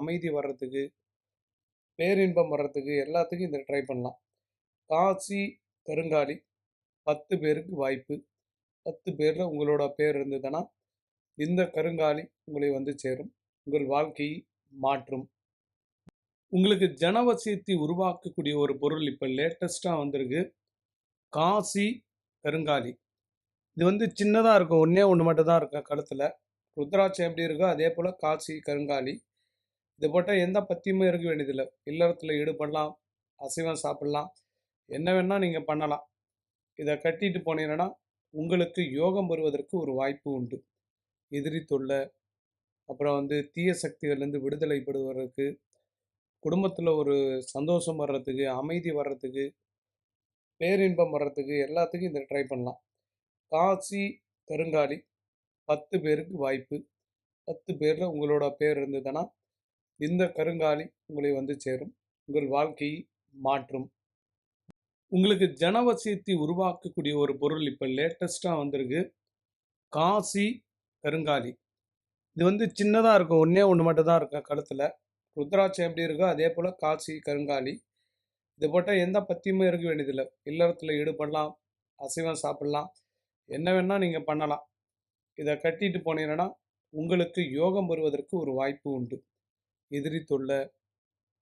அமைதி வர்றதுக்கு பேரின்பம் வர்றதுக்கு எல்லாத்துக்கும் இதை ட்ரை பண்ணலாம். காசி கருங்காலி பத்து பேருக்கு வாய்ப்பு. பத்து பேரில் உங்களோட பேர் இருந்ததுன்னா இந்த கருங்காலி உங்களை வந்து சேரும். உங்கள் வாழ்க்கையை மாற்றும். உங்களுக்கு ஜனவசியத்தை உருவாக்கக்கூடிய ஒரு பொருள் இப்போ லேட்டஸ்ட்டாக வந்திருக்கு. காசி கருங்காலி இது வந்து சின்னதாக இருக்கும். ஒன்றே ஒன்று மட்டும் தான் இருக்கும் கழுத்தில். ருத்ராட்சம் எப்படி இருக்கோ அதே போல் காசி கருங்காலி. இது போட்டால் எந்த பத்தியுமே இருக்க வேண்டியதில்லை. இல்லறத்தில் ஈடுபடலாம் அசைவம் சாப்பிடலாம் என்ன வேணால் நீங்கள் பண்ணலாம். இதை கட்டிட்டு போனீங்கன்னா உங்களுக்கு யோகம் வருவதற்கு ஒரு வாய்ப்பு உண்டு. எதிரி தொல்லை அப்புறம் வந்து தீய சக்திகள்லேருந்து விடுதலை பெறுவதற்கு குடும்பத்தில் ஒரு சந்தோஷம் வர்றதுக்கு அமைதி வர்றதுக்கு பேரின்பம் வர்றதுக்கு எல்லாத்துக்கும் இதை ட்ரை பண்ணலாம். காசி கருங்காலி பத்து பேருக்கு வாய்ப்பு. பத்து பேரில் உங்களோட பேர் இருந்ததுன்னா இந்த கருங்காலி உங்களை வந்து சேரும். உங்கள் வாழ்க்கையை மாற்றும். உங்களுக்கு ஜனவசியத்தை உருவாக்கக்கூடிய ஒரு பொருள் இப்போ லேட்டஸ்ட்டாக வந்திருக்கு. காசி கருங்காலி. இது வந்து சின்னதாக இருக்கும். ஒன்றே ஒன்று மட்டும் தான் இருக்கும் கழுத்தில். ருத்ராட்சம் எப்படி இருக்கோ அதே போல் காசி கருங்காலி. இது போட்டால் எந்த பத்தியுமே இருக்க வேண்டியதில்லை. இல்லறத்தில் ஈடுபடலாம். அசைவம் சாப்பிடலாம். என்ன வேணால் நீங்கள் பண்ணலாம். இதை கட்டிட்டு போனீங்கன்னா உங்களுக்கு யோகம் வருவதற்கு ஒரு வாய்ப்பு உண்டு. எதிரி தொல்லை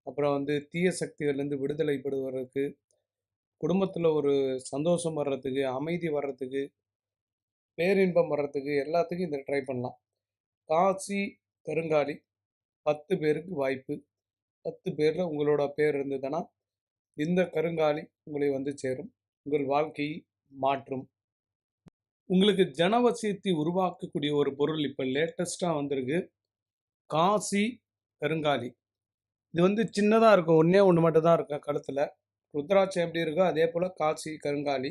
அப்புறம் வந்து தீய சக்திகள்லேருந்து விடுதலை பெறுவதற்கு குடும்பத்தில் ஒரு சந்தோஷம் வர்றதுக்கு அமைதி வர்றதுக்கு பேரின்பம் வர்றதுக்கு எல்லாத்துக்கும் இதை ட்ரை பண்ணலாம். காசி கருங்காலி பத்து பேருக்கு வாய்ப்பு. பத்து பேரில் உங்களோட பேர் இருந்ததுன்னா இந்த கருங்காலி உங்களை வந்து சேரும். உங்கள் வாழ்க்கையை மாற்றும். உங்களுக்கு ஜனவசியத்தை உருவாக்கக்கூடிய ஒரு பொருள் இப்போ லேட்டஸ்ட்டாக வந்திருக்கு. காசி கருங்காலி இது வந்து சின்னதாக இருக்கும். ஒன்றே ஒன்று மட்டும் தான் இருக்கும் கழுத்தில். ருத்ராட்சம் எப்படி இருக்கோ அதே போல் காசி கருங்காலி.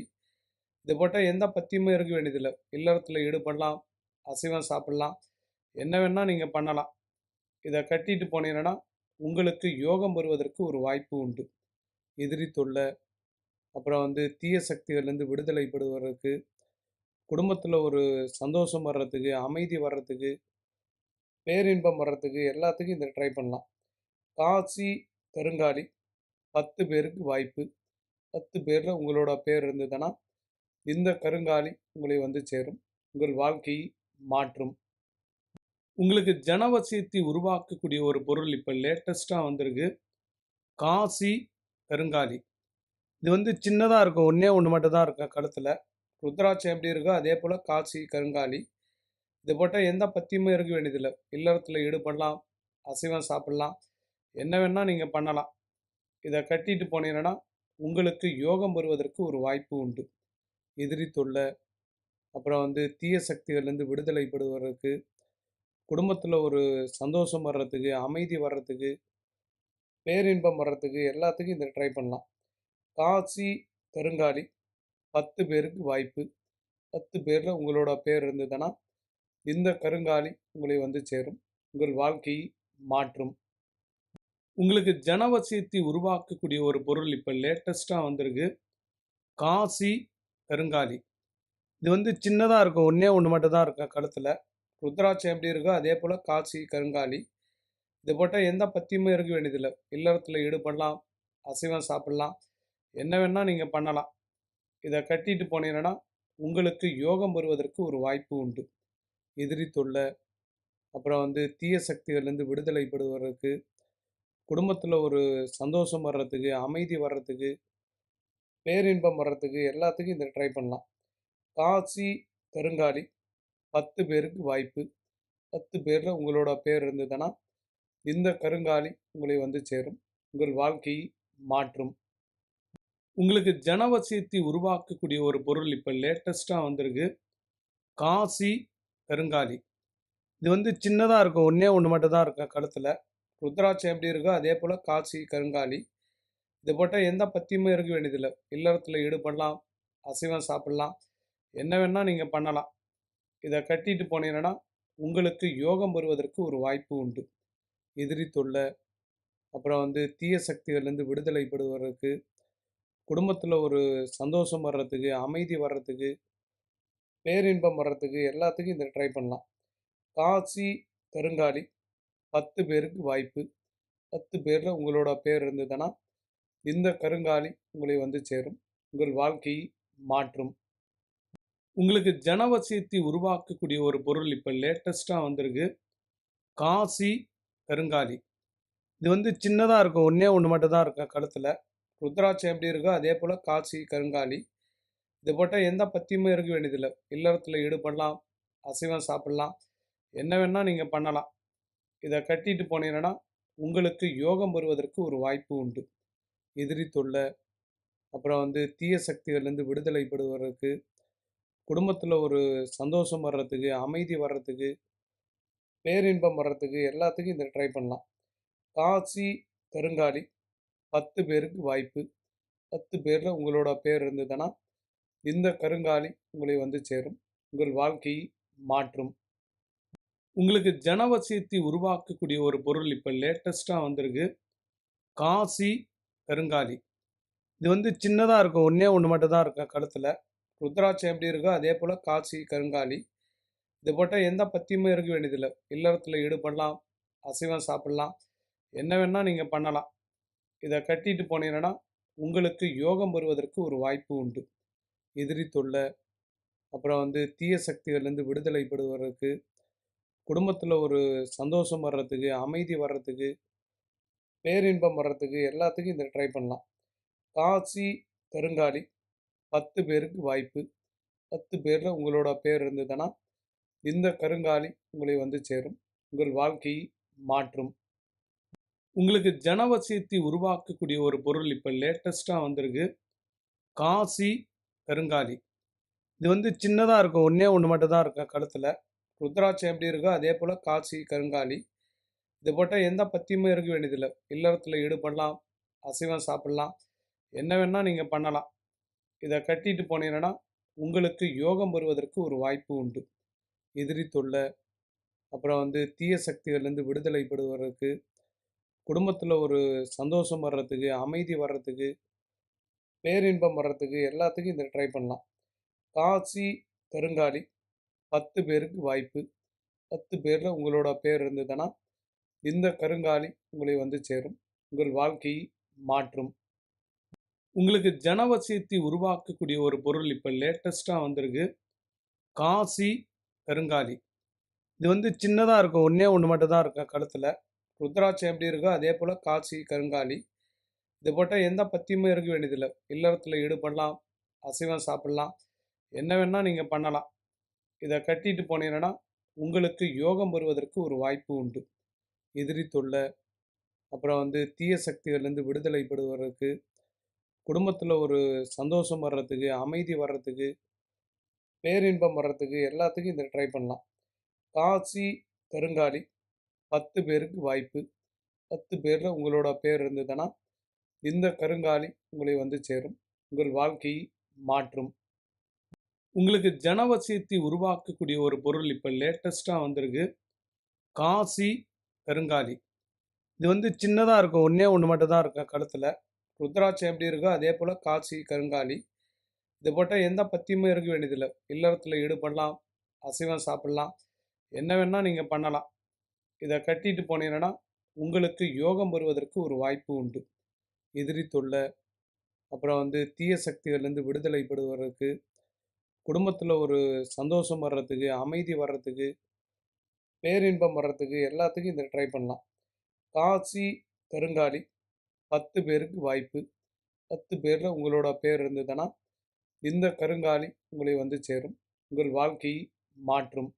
இது போட்டால் எந்த பத்தியுமே இருக்க வேண்டியதில்லை. இல்லறத்தில் ஈடுபடலாம். அசைவம் சாப்பிடலாம். என்ன வேணால் நீங்கள் பண்ணலாம். இதை கட்டிட்டு போனீங்கன்னா உங்களுக்கு யோகம் வருவதற்கு ஒரு வாய்ப்பு உண்டு. எதிரி தொல்லை அப்புறம் வந்து தீய சக்திகள்லேருந்து விடுதலை பெறுவதற்கு குடும்பத்தில் ஒரு சந்தோஷம் வர்றதுக்கு அமைதி வர்றதுக்கு பேரின்பம் வர்றதுக்கு எல்லாத்துக்கும் இதை ட்ரை பண்ணலாம். காசி கருங்காலி பத்து பேருக்கு வாய்ப்பு. பத்து பேரில் உங்களோட பேர் இருந்ததுன்னா இந்த கருங்காலி உங்களை வந்து சேரும். உங்கள் வாழ்க்கையை மாற்றும். உங்களுக்கு ஜனவசியத்தை உருவாக்கக்கூடிய ஒரு பொருள் இப்போ லேட்டஸ்ட்டாக வந்திருக்கு. காசி கருங்காலி. இது வந்து சின்னதாக இருக்கும். ஒன்றே ஒன்று மட்டும் தான் இருக்கும் கழுத்தில். ருத்ராட்சம் எப்படி இருக்கோ அதே போல் காசி கருங்காலி. இது போட்டால் எந்த பத்தியுமே இருக்க வேண்டியதில்லை. இல்லறத்தில் ஈடுபடலாம் அசைவம் சாப்பிடலாம் என்ன வேணால் நீங்கள் பண்ணலாம். இதை கட்டிட்டு போனீங்கன்னா உங்களுக்கு யோகம் வருவதற்கு ஒரு வாய்ப்பு உண்டு. எதிரி தொல்லை அப்புறம் வந்து தீய சக்திகள்லேருந்து விடுதலை பெறுவதற்கு குடும்பத்தில் ஒரு சந்தோஷம் வர்றதுக்கு அமைதி வர்றதுக்கு பேரின்பம் வர்றதுக்கு எல்லாத்துக்கும் இதை ட்ரை பண்ணலாம். காசி கருங்காலி பத்து பேருக்கு வாய்ப்பு. பத்து பேரில் உங்களோட பேர் இருந்ததுன்னா இந்த கருங்காலி உங்களை வந்து சேரும். உங்கள் வாழ்க்கையை மாற்றும். உங்களுக்கு ஜனவசியத்தை உருவாக்கக்கூடிய ஒரு பொருள் இப்போ லேட்டஸ்ட்டாக வந்திருக்கு. காசி கருங்காலி. இது வந்து சின்னதாக இருக்கும். ஒன்றே ஒன்று மட்டும் தான் இருக்கும் கழுத்தில். ருத்ராட்சம் எப்படி இருக்கோ அதே போல் காசி கருங்காலி. இது போட்டால் எந்த பத்தியுமே இருக்க வேண்டியதில்லை. இல்லறத்தில் ஈடுபடலாம். அசைவம் சாப்பிடலாம். என்ன வேணால் நீங்கள் பண்ணலாம். இதை கட்டிட்டு போனீங்கன்னா உங்களுக்கு யோகம் வருவதற்கு ஒரு வாய்ப்பு உண்டு. எதிரி தொல்லை அப்புறம் வந்து தீய சக்திகள்லேருந்து விடுதலை பெறுவதற்கு குடும்பத்தில் ஒரு சந்தோஷம் வர்றதுக்கு அமைதி வர்றதுக்கு பேரின்பம் வர்றதுக்கு எல்லாத்துக்கும் இதை ட்ரை பண்ணலாம். காசி கருங்காலி பத்து பேருக்கு வாய்ப்பு. பத்து பேரில் உங்களோட பேர் இருந்ததுன்னா இந்த கருங்காலி உங்களை வந்து சேரும். உங்கள் வாழ்க்கையை மாற்றும். உங்களுக்கு ஜனவசியத்தை உருவாக்கக்கூடிய ஒரு பொருள் இப்போ லேட்டஸ்ட்டாக வந்திருக்கு. காசி கருங்காலி. இது வந்து சின்னதாக இருக்கும். ஒன்றே ஒன்று மட்டும் தான் இருக்கும் கழுத்தில். ருத்ராட்சம் எப்படி இருக்கோ அதே போல் காசி கருங்காலி. இது போட்டால் எந்த பத்தியுமே இருக்க வேண்டியதில்லை. இல்லறத்தில் ஈடுபடலாம். அசைவம் சாப்பிடலாம். என்ன வேணால் நீங்கள் பண்ணலாம். இதை கட்டிட்டு போனீங்கன்னா உங்களுக்கு யோகம் வருவதற்கு ஒரு வாய்ப்பு உண்டு. எதிரி தொல்லை அப்புறம் வந்து தீய சக்திகள்லேருந்து விடுதலை பெறுவதற்கு குடும்பத்தில் ஒரு சந்தோஷம் வர்றதுக்கு அமைதி வர்றதுக்கு பேரின்பம் வர்றதுக்கு எல்லாத்துக்கும் இதை ட்ரை பண்ணலாம். காசி கருங்காலி பத்து பேருக்கு வாய்ப்பு. பத்து பேரில் உங்களோட பேர் இருந்ததுன்னா இந்த கருங்காலி உங்களை வந்து சேரும். உங்கள் வாழ்க்கையை மாற்றும். உங்களுக்கு ஜனவசியத்தை உருவாக்கக்கூடிய ஒரு பொருள் இப்போ லேட்டஸ்ட்டாக வந்திருக்கு. காசி கருங்காலி. இது வந்து சின்னதாக இருக்கும். ஒன்றே ஒன்று மட்டும் தான் இருக்கும் கழுத்தில். ருத்ராட்சம் எப்படி இருக்கோ அதே போல் காசி கருங்காலி. இது போட்டால் எந்த பத்தியமும் இருக்க வேண்டியதில்லை. இல்லறத்தில் ஈடுபடலாம் அசைவம் சாப்பிடலாம் என்ன வேணால் நீங்கள் பண்ணலாம். இதை கட்டிட்டு போனீங்கன்னா உங்களுக்கு யோகம் வருவதற்கு ஒரு வாய்ப்பு உண்டு. எதிரி தொல்லை அப்புறம் வந்து தீய சக்திகள்லேருந்து விடுதலைப்படுவதற்கு குடும்பத்தில் ஒரு சந்தோஷம் வர்றதுக்கு அமைதி வர்றதுக்கு பேரின்பம் வர்றதுக்கு எல்லாத்துக்கும் இதை ட்ரை பண்ணலாம். காசி கருங்காலி பத்து பேருக்கு வாய்ப்பு. பத்து பேரில் உங்களோட பேர் இருந்ததுன்னா இந்த கருங்காலி உங்களை வந்து சேரும். உங்கள் வாழ்க்கையை மாற்றும். உங்களுக்கு ஜனவசியத்தை உருவாக்கக்கூடிய ஒரு பொருள் இப்போ லேட்டஸ்ட்டாக வந்திருக்கு. காசி கருங்காலி. இது வந்து சின்னதாக இருக்கும். ஒன்றே ஒன்று மட்டும் தான் இருக்கும் கழுத்தில். ருத்ராட்சம் எப்படி இருக்கோ அதே போல் காசி கருங்காலி. இது போட்டால் எந்த பத்தியுமே இருக்க வேண்டியதில்லை. இல்லறத்தில் ஈடுபடலாம் அசைவம் சாப்பிடலாம். என்ன வேணால் நீங்கள் பண்ணலாம். இதை கட்டிட்டு போனீங்கன்னா உங்களுக்கு யோகம் வருவதற்கு ஒரு வாய்ப்பு உண்டு. எதிரி தொல்லை அப்புறம் வந்து தீய சக்திகள்லேருந்து விடுதலைப்படுவதற்கு குடும்பத்தில் ஒரு சந்தோஷம் வர்றதுக்கு அமைதி வர்றதுக்கு பேரின்பம் வர்றதுக்கு எல்லாத்துக்கும் இதை ட்ரை பண்ணலாம். காசி கருங்காலி பத்து பேருக்கு வாய்ப்பு. பத்து பேரில் உங்களோட பேர் இருந்ததுன்னா இந்த கருங்காலி உங்களை வந்து சேரும். உங்கள் வாழ்க்கையை மாற்றும். உங்களுக்கு ஜனவசியத்தை உருவாக்கக்கூடிய ஒரு பொருள் இப்போ லேட்டஸ்ட்டாக வந்திருக்கு. காசி கருங்காலி. இது வந்து சின்னதாக இருக்கும். ஒன்றே ஒன்று மட்டும் தான் இருக்கும் கழுத்தில். ருத்ராட்சம் எப்படி இருக்கோ அதே போல் காசி கருங்காலி. இது போட்டால் எந்த பத்தியுமே இருக்க வேண்டியதில்லை. இல்லறத்தில் ஈடுபடலாம். அசைவம் சாப்பிடலாம். என்ன வேணால் நீங்கள் பண்ணலாம். இதை கட்டிட்டு போனீங்கன்னா உங்களுக்கு யோகம் வருவதற்கு ஒரு வாய்ப்பு உண்டு. எதிரி தொல்லை அப்புறம் வந்து தீய சக்திகள்லேருந்து விடுதலைப்படுவதற்கு குடும்பத்தில் ஒரு சந்தோஷம் வர்றதுக்கு அமைதி வர்றதுக்கு பேரின்பம் வர்றதுக்கு எல்லாத்துக்கும் இதை ட்ரை பண்ணலாம். காசி கருங்காலி பத்து பேருக்கு வாய்ப்பு. பத்து பேரில் உங்களோட பேர் இருந்ததுன்னா இந்த கருங்காலி உங்களை வந்து சேரும். உங்கள் வாழ்க்கையை மாற்றும். உங்களுக்கு ஜனவசியத்தை உருவாக்கக்கூடிய ஒரு பொருள் இப்போ லேட்டஸ்ட்டாக வந்திருக்கு. காசி கருங்காலி. இது வந்து சின்னதாக இருக்கும். ஒன்றே ஒன்று மட்டும் தான் இருக்கும் கழுத்தில். ருத்ராட்சம் எப்படி இருக்கோ அதே போல் காசி கருங்காலி. இது போட்டால் எந்த பத்தியமும் இருக்க வேண்டியதில்லை. இல்லறத்தில் ஈடுபடலாம் அசைவம் சாப்பிடலாம் என்ன வேணால் நீங்கள் பண்ணலாம். இதை கட்டிட்டு போனீங்கன்னா உங்களுக்கு யோகம் வருவதற்கு ஒரு வாய்ப்பு உண்டு. எதிரி தொல்லை அப்புறம் வந்து தீய சக்திகள்லேருந்து விடுதலைப்படுவதற்கு குடும்பத்தில் ஒரு சந்தோஷம் வர்றதுக்கு அமைதி வர்றதுக்கு பேரின்பம் வர்றதுக்கு எல்லாத்துக்கும் இதை ட்ரை பண்ணலாம். காசி கருங்காலி பத்து பேருக்கு வாய்ப்பு. பத்து பேரில் உங்களோட பேர் இருந்ததுன்னா இந்த கருங்காலி உங்களை வந்து சேரும். உங்கள் வாழ்க்கையை மாற்றும். உங்களுக்கு ஜனவசியத்தை உருவாக்கக்கூடிய ஒரு பொருள் இப்போ லேட்டஸ்ட்டாக வந்திருக்கு. காசி கருங்காலி. இது வந்து சின்னதாக இருக்கும். ஒன்றே ஒன்று மட்டும் தான் இருக்கும் கழுத்தில். ருத்ராட்சம் எப்படி இருக்கோ அதே போல் காசி கருங்காலி. இது போட்டால் எந்த பத்தியுமே இருக்க வேண்டியதில்லை. இல்லறத்தில் ஈடுபடலாம். அசைவம் சாப்பிடலாம். என்ன வேணால் நீங்கள் பண்ணலாம். இதை கட்டிட்டு போனீங்கன்னா உங்களுக்கு யோகம் வருவதற்கு ஒரு வாய்ப்பு உண்டு. எதிரி தொல்லை அப்புறம் வந்து தீய சக்திகள்லேருந்து விடுதலைப்படுவதற்கு குடும்பத்தில் ஒரு சந்தோஷம் வர்றதுக்கு அமைதி வர்றதுக்கு பேரின்பம் வர்றதுக்கு எல்லாத்துக்கும் இதை ட்ரை பண்ணலாம். காசி கருங்காலி பத்து பேருக்கு வாய்ப்பு. பத்து பேரில் உங்களோட பேர் இருந்ததுன்னா இந்த கருங்காலி உங்களை வந்து சேரும். உங்கள் வாழ்க்கையை மாற்றும்.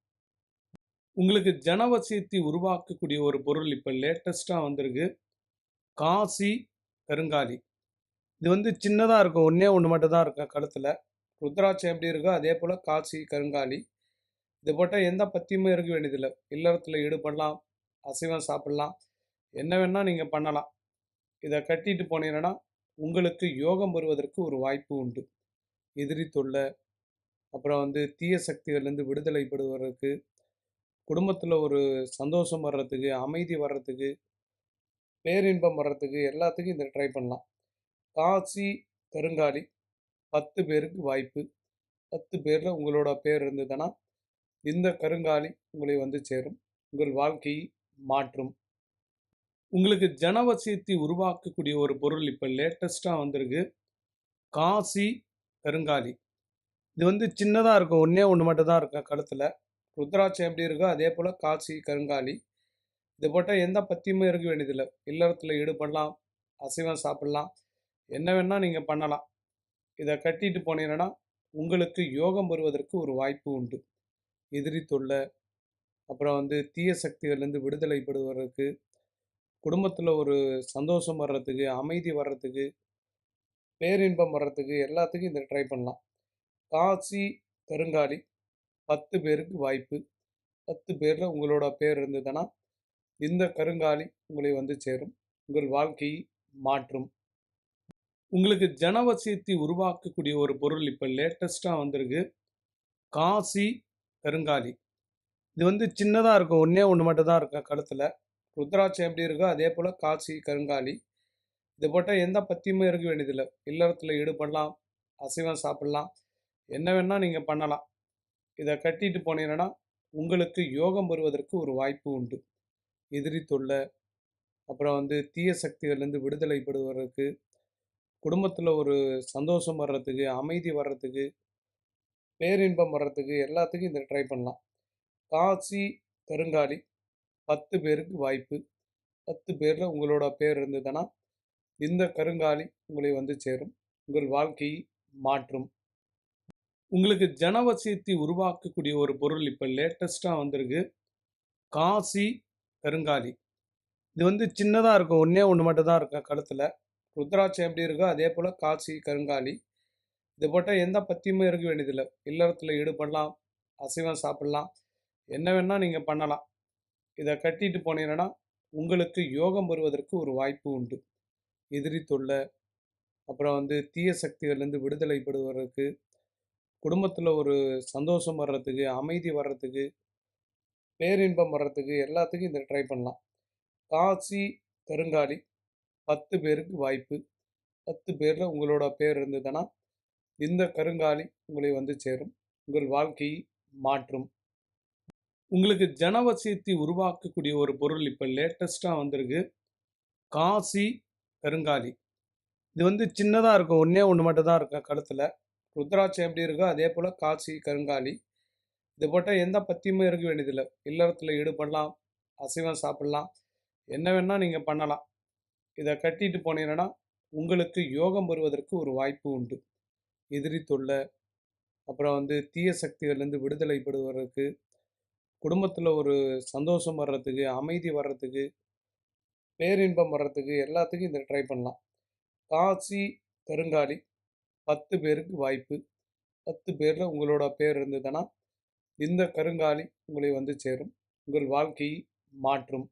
உங்களுக்கு ஜனவசியத்தை உருவாக்கக்கூடிய ஒரு பொருள் இப்போ லேட்டஸ்ட்டாக வந்திருக்கு. காசி கருங்காலி. இது வந்து சின்னதாக இருக்கும். ஒன்றே ஒன்று மட்டும் தான் இருக்கும் கழுத்தில். ருத்ராட்சம் எப்படி இருக்கோ அதே போல் காசி கருங்காலி. இது போட்டால் எந்த பத்தியுமே இருக்க வேண்டியதில்லை. இல்லறத்தில் ஈடுபடலாம். அசைவம் சாப்பிடலாம். என்ன வேணால் நீங்கள் பண்ணலாம். இதை கட்டிட்டு போனீங்கன்னா உங்களுக்கு யோகம் வருவதற்கு ஒரு வாய்ப்பு உண்டு. எதிரி தொல்லை அப்புறம் வந்து தீய சக்திகள்லேருந்து விடுதலைப்படுவதற்கு குடும்பத்தில் ஒரு சந்தோஷம் வர்றதுக்கு அமைதி வர்றதுக்கு பேரின்பம் வர்றதுக்கு எல்லாத்துக்கும் இதை ட்ரை பண்ணலாம். காசி கருங்காலி பத்து பேருக்கு வாய்ப்பு. பத்து பேரில் உங்களோட பேர் இருந்ததுன்னா இந்த கருங்காலி உங்களை வந்து சேரும். உங்கள் வாழ்க்கையை மாற்றும். உங்களுக்கு ஜனவசியத்தை உருவாக்கக்கூடிய ஒரு பொருள் இப்போ லேட்டஸ்ட்டாக வந்திருக்கு. காசி கருங்காலி. இது வந்து சின்னதாக இருக்கும். ஒன்றே ஒன்று மட்டும் தான் இருக்கும் கழுத்தில். ருத்ராட்சம் எப்படி இருக்கோ அதே போல் காசி கருங்காலி. இது போட்டால் எந்த பத்தியுமே இருக்க வேண்டியதில்லை. இல்லறத்தில் ஈடுபடலாம் அசைவம் சாப்பிடலாம் என்ன வேணால் நீங்கள் பண்ணலாம். இதை கட்டிட்டு போனீங்கன்னா உங்களுக்கு யோகம் வருவதற்கு ஒரு வாய்ப்பு உண்டு. எதிரி தொல்லை அப்புறம் வந்து தீய சக்திகள்லேருந்து விடுதலை பெறுவதற்கு குடும்பத்தில் ஒரு சந்தோஷம் வர்றதுக்கு அமைதி வர்றதுக்கு பேரின்பம் வர்றதுக்கு எல்லாத்துக்கும் இதை ட்ரை பண்ணலாம். காசி கருங்காலி பத்து பேருக்கு வாய்ப்பு. பத்து பேரில் உங்களோட பேர் இருந்ததுன்னா இந்த கருங்காலி உங்களை வந்து சேரும். உங்கள் வாழ்க்கையை மாற்றும். உங்களுக்கு ஜனவசியத்தை உருவாக்கக்கூடிய ஒரு பொருள் இப்போ லேட்டஸ்ட்டாக வந்திருக்கு. காசி கருங்காலி. இது வந்து சின்னதாக இருக்கும். ஒன்றே ஒன்று மட்டும் தான் இருக்கும் கழுத்தில். ருத்ராட்சம் எப்படி இருக்கோ அதே போல் காசி கருங்காலி. இது போட்டால் எந்த பத்தியுமே இருக்க வேண்டியதில்லை. இல்லறத்தில் ஈடுபடலாம். அசைவம் சாப்பிடலாம். என்ன வேணால் நீங்கள் பண்ணலாம். இதை கட்டிட்டு போனீங்கன்னா உங்களுக்கு யோகம் வருவதற்கு ஒரு வாய்ப்பு உண்டு. எதிரி தொல்லை அப்புறம் வந்து தீய சக்திகள்லேருந்து விடுதலை பெறுவதற்கு குடும்பத்தில் ஒரு சந்தோஷம் வர்றதுக்கு அமைதி வர்றதுக்கு பேரின்பம் வர்றதுக்கு எல்லாத்துக்கும் இந்த ட்ரை பண்ணலாம். காசி கருங்காலி பத்து பேருக்கு வாய்ப்பு. பத்து பேரில் உங்களோட பேர் இருந்ததுன்னா இந்த கருங்காலி உங்களை வந்து சேரும். உங்கள் வாழ்க்கையை மாற்றும். உங்களுக்கு ஜனவசியத்தை உருவாக்கக்கூடிய ஒரு பொருள் இப்போ லேட்டஸ்ட்டாக வந்திருக்கு. காசி கருங்காலி. இது வந்து சின்னதாக இருக்கும். ஒன்றே ஒன்று மட்டும் தான் இருக்கும் கழுத்தில். ருத்ராட்சம் எப்படி இருக்கோ அதே போல் காசி கருங்காலி. இது போட்டால் எந்த பத்தியுமே இருக்க வேண்டியதில்லை. இல்லறத்தில் ஈடுபடலாம். அசைவம் சாப்பிடலாம். என்ன வேணால் நீங்கள் பண்ணலாம். இதை கட்டிட்டு போனீங்கன்னா உங்களுக்கு யோகம் வருவதற்கு ஒரு வாய்ப்பு உண்டு. எதிரி தொல்லை அப்புறம் வந்து தீய சக்திகள்லேருந்து விடுதலை பெறுவதற்கு குடும்பத்தில் ஒரு சந்தோஷம் வர்றதுக்கு அமைதி வர்றதுக்கு பேரின்பம் வர்றதுக்கு எல்லாத்துக்கும் இதை ட்ரை பண்ணலாம். காசி கருங்காலி பத்து பேருக்கு வாய்ப்பு. பத்து பேரில் உங்களோட பேர் இருந்ததுன்னா இந்த கருங்காலி உங்களை வந்து சேரும். உங்கள் வாழ்க்கையை மாற்றும். உங்களுக்கு ஜனவசியத்தை உருவாக்கக்கூடிய ஒரு பொருள் இப்போ லேட்டஸ்ட்டாக வந்திருக்கு. காசி கருங்காலி. இது வந்து சின்னதாக இருக்கும். ஒன்றே ஒன்று மட்டும் தான் இருக்கும் கழுத்தில். ருத்ராட்சம் எப்படி இருக்கோ அதே போல் காசி கருங்காலி. இது போட்டால் எந்த பத்தியுமே இருக்க வேண்டியதில்லை. இல்லறத்தில் ஈடுபடலாம் அசைவம் சாப்பிடலாம் என்ன வேணால் நீங்கள் பண்ணலாம். இதை கட்டிட்டு போனீங்கன்னா உங்களுக்கு யோகம் வருவதற்கு ஒரு வாய்ப்பு உண்டு. எதிரி தொல்லை அப்புறம் வந்து தீய சக்திகள்லேருந்து விடுதலை பெறுவதற்கு குடும்பத்தில் ஒரு சந்தோஷம் வர்றதுக்கு அமைதி வர்றதுக்கு பேரின்பம் வர்றதுக்கு எல்லாத்துக்கும் இதை ட்ரை பண்ணலாம். காசி கருங்காலி பத்து பேருக்கு வாய்ப்பு. பத்து பேரில் உங்களோட பேர் இருந்ததுன்னா இந்த கருங்காலி உங்களை வந்து சேரும். உங்கள் வாழ்க்கையை மாற்றும்.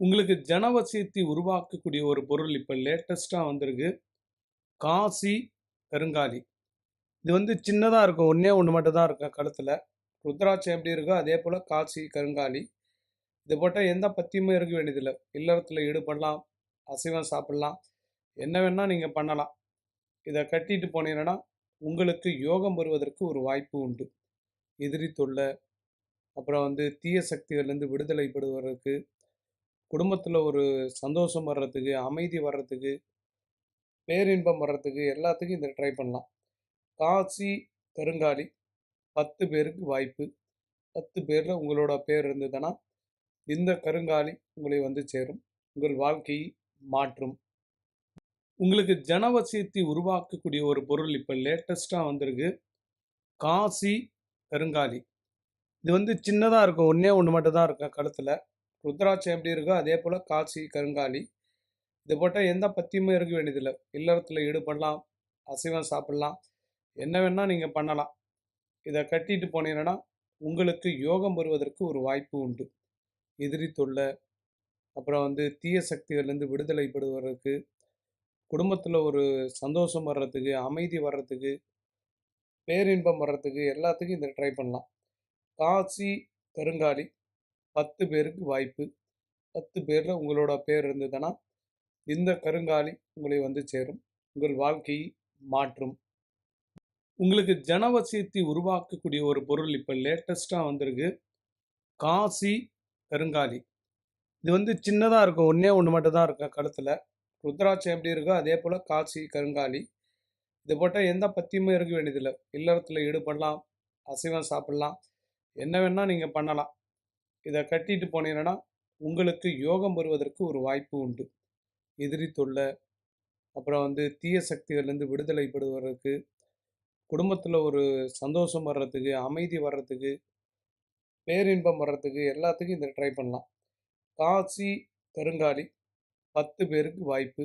உங்களுக்கு ஜனவசியத்தை உருவாக்கக்கூடிய ஒரு பொருள் இப்போ லேட்டஸ்ட்டாக வந்திருக்கு. காசி கருங்காலி. இது வந்து சின்னதாக இருக்கும். ஒன்றே ஒன்று மட்டும் தான் இருக்கும் கழுத்தில். ருத்ராட்சம் எப்படி இருக்கோ அதே போல் காசி கருங்காலி. இது போட்டால் எந்த பத்தியுமே இருக்க வேண்டியதில்லை. இல்லறத்தில் ஈடுபடலாம். அசைவம் சாப்பிடலாம். என்ன வேணால் நீங்கள் பண்ணலாம். இதை கட்டிட்டு போனீங்கன்னா உங்களுக்கு யோகம் வருவதற்கு ஒரு வாய்ப்பு உண்டு. எதிரி தொல்லை அப்புறம் வந்து தீய சக்திகள்லேருந்து விடுதலை பெறுவதற்கு குடும்பத்தில் ஒரு சந்தோஷம் வர்றதுக்கு அமைதி வர்றதுக்கு பேரின்பம் வர்றதுக்கு எல்லாத்துக்கும் இதை ட்ரை பண்ணலாம். காசி கருங்காலி பத்து பேருக்கு வாய்ப்பு. பத்து பேரில் உங்களோட பேர் இருந்ததுன்னா இந்த கருங்காலி உங்களை வந்து சேரும். உங்கள் வாழ்க்கையை மாற்றும். உங்களுக்கு ஜனவசியத்தை உருவாக்கக்கூடிய ஒரு பொருள் இப்போ லேட்டஸ்ட்டாக வந்திருக்கு. காசி கருங்காலி இது வந்து சின்னதாக இருக்கும். ஒன்றே ஒன்று மட்டும் தான் இருக்கும் கழுத்தில். ருத்ராட்சம் எப்படி இருக்கோ அதே போல் காசி கருங்காலி. இது போட்டால் எந்த பத்தியுமே இருக்க வேண்டியதில்லை. இல்லறத்தில் ஈடுபடலாம். அசைவம் சாப்பிடலாம். என்ன வேணால் நீங்கள் பண்ணலாம். இதை கட்டிட்டு போனீங்கன்னா உங்களுக்கு யோகம் வருவதற்கு ஒரு வாய்ப்பு உண்டு. எதிரி தொல்லை அப்புறம் வந்து தீய சக்திகள்லேருந்து விடுதலை பெறுவதற்கு குடும்பத்தில் ஒரு சந்தோஷம் வர்றதுக்கு அமைதி வர்றதுக்கு பேரின்பம் வர்றதுக்கு எல்லாத்துக்கும் இதை ட்ரை பண்ணலாம். காசி கருங்காலி பத்து பேருக்கு வாய்ப்பு. பத்து பேரில் உங்களோட பேர் இருந்ததுன்னா இந்த கருங்காலி உங்களை வந்து சேரும். உங்கள் வாழ்க்கையை மாற்றும். உங்களுக்கு ஜனவசியத்தை உருவாக்கக்கூடிய ஒரு பொருள் இப்போ லேட்டஸ்ட்டாக வந்திருக்கு. காசி கருங்காலி. இது வந்து சின்னதாக இருக்கும். ஒன்றே ஒன்று மட்டும் தான் இருக்கும் கழுத்தில். ருத்ராட்சம் எப்படி இருக்கோ அதே போல் காசி கருங்காலி. இது போட்டால் எந்த பத்தியுமே இருக்க வேண்டியதில்லை. இல்லறத்தில் ஈடுபடலாம் அசைவம் சாப்பிடலாம் என்ன வேணால் நீங்கள் பண்ணலாம். இதை கட்டிட்டு போனீங்கன்னா உங்களுக்கு யோகம் வருவதற்கு ஒரு வாய்ப்பு உண்டு. எதிரி தொல்லை அப்புறம் வந்து தீய சக்திகள்லேருந்து விடுதலை பெறுவதற்கு குடும்பத்தில் ஒரு சந்தோஷம் வர்றதுக்கு அமைதி வர்றதுக்கு பேரின்பம் வர்றதுக்கு எல்லாத்துக்கும் இதை ட்ரை பண்ணலாம். காசி கருங்காலி பத்து பேருக்கு வாய்ப்பு.